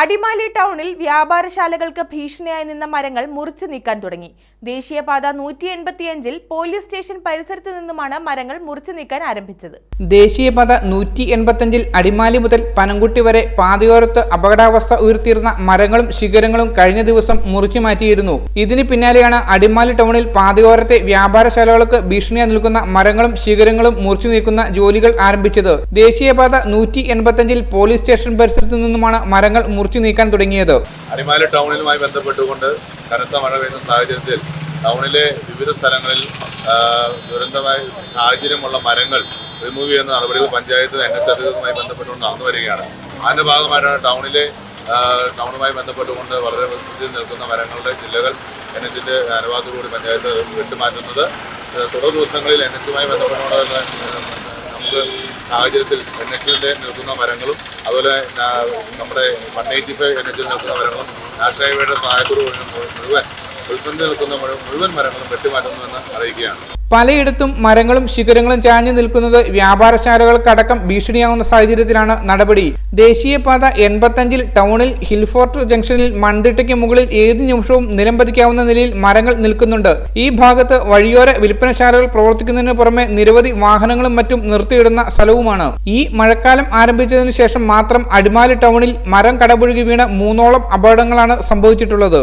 അടിമാലി ടൗണിൽ വ്യാപാരശാലകൾക്ക് ഭീഷണിയായി നിന്ന മരങ്ങൾ മുറിച്ചു നീക്കാൻ തുടങ്ങി. ദേശീയപാത നൂറ്റി എൺപത്തിയഞ്ചിൽ പോലീസ് സ്റ്റേഷൻ പരിസരത്ത് നിന്നുമാണ് മരങ്ങൾ മുറിച്ചു നീക്കാൻ ആരംഭിച്ചത്. ദേശീയപാത നൂറ്റി എൺപത്തിയഞ്ചിൽ അടിമാലി മുതൽ പനംകുട്ടി വരെ പാതയോരത്ത് അപകടാവസ്ഥ ഉയർത്തിയിരുന്ന മരങ്ങളും ശിഖരങ്ങളും കഴിഞ്ഞ ദിവസം മുറിച്ചു മാറ്റിയിരുന്നു. ഇതിന് പിന്നാലെയാണ് അടിമാലി ടൗണിൽ പാതയോരത്തെ വ്യാപാരശാലകൾക്ക് ഭീഷണിയായി നിൽക്കുന്ന മരങ്ങളും ശിഖരങ്ങളും മുറിച്ചു നീക്കുന്ന ജോലികൾ ആരംഭിച്ചത്. ദേശീയപാത നൂറ്റി എൺപത്തഞ്ചിൽ പോലീസ് സ്റ്റേഷൻ പരിസരത്ത് നിന്നുമാണ് മരങ്ങൾ നീക്കാൻ തുടങ്ങിയത്. അടിമാലി ടൗണിലുമായി ബന്ധപ്പെട്ടുകൊണ്ട് കനത്ത മഴ പെയ്യുന്ന സാഹചര്യത്തിൽ ടൗണിലെ വിവിധ സ്ഥലങ്ങളിൽ ദുരന്തമായ സാഹചര്യമുള്ള മരങ്ങൾ റിമൂവ് ചെയ്യുന്ന നടപടികൾ പഞ്ചായത്ത് എൻ ബന്ധപ്പെട്ടുകൊണ്ട് നടന്നു വരികയാണ്. അതിന്റെ ഭാഗമായിട്ടാണ് ടൗണിലെ ടൗണുമായി ബന്ധപ്പെട്ടുകൊണ്ട് വളരെ പ്രതിസന്ധിയിൽ നിൽക്കുന്ന മരങ്ങളുടെ ജില്ലകൾ എൻ അനുവാദത്തോടുകൂടി പഞ്ചായത്ത് വെട്ടിമാറ്റുന്നത്. തുടർ ദിവസങ്ങളിൽ എൻ ബന്ധപ്പെട്ടുകൊണ്ട് നമുക്ക് സാഹചര്യത്തിൽ എൻ എച്ചിന്റെ നിൽക്കുന്ന മരങ്ങളും അതുപോലെ നമ്മുടെ വൺ എയ്റ്റി ഫൈവ് എൻ എച്ചിൽ നിൽക്കുന്ന മരങ്ങളും നാഷണൽ ഹൈവേയുടെ സഹായത്തോടുകൂടി മുഴുവൻ പ്രതിസന്ധി നിൽക്കുന്ന മുഴുവൻ മരങ്ങളും വെട്ടിമാറ്റുന്നുവെന്ന് അറിയിക്കുകയാണ്. പലയിടത്തും മരങ്ങളും ശിഖരങ്ങളും ചാഞ്ഞു നിൽക്കുന്നത് വ്യാപാരശാലകൾക്കടക്കം ഭീഷണിയാവുന്ന സാഹചര്യത്തിലാണ് നടപടി. ദേശീയപാത എൺപത്തഞ്ചിൽ ടൗണിൽ ഹിൽഫോർട്ട് ജംഗ്ഷനിൽ മൺതിട്ടയ്ക്ക് മുകളിൽ ഏത് നിമിഷവും നിലംപതിക്കാവുന്ന നിലയിൽ മരങ്ങൾ നിൽക്കുന്നുണ്ട്. ഈ ഭാഗത്ത് വഴിയോര വിൽപ്പനശാലകൾ പ്രവർത്തിക്കുന്നതിന് പുറമെ നിരവധി വാഹനങ്ങളും മറ്റും നിർത്തിയിടുന്ന സ്ഥലവുമാണ്. ഈ മഴക്കാലം ആരംഭിച്ചതിനു ശേഷം മാത്രം അടിമാലി ടൗണിൽ മരം കടപുഴുകി വീണ മൂന്നോളം അപകടങ്ങളാണ് സംഭവിച്ചിട്ടുള്ളത്.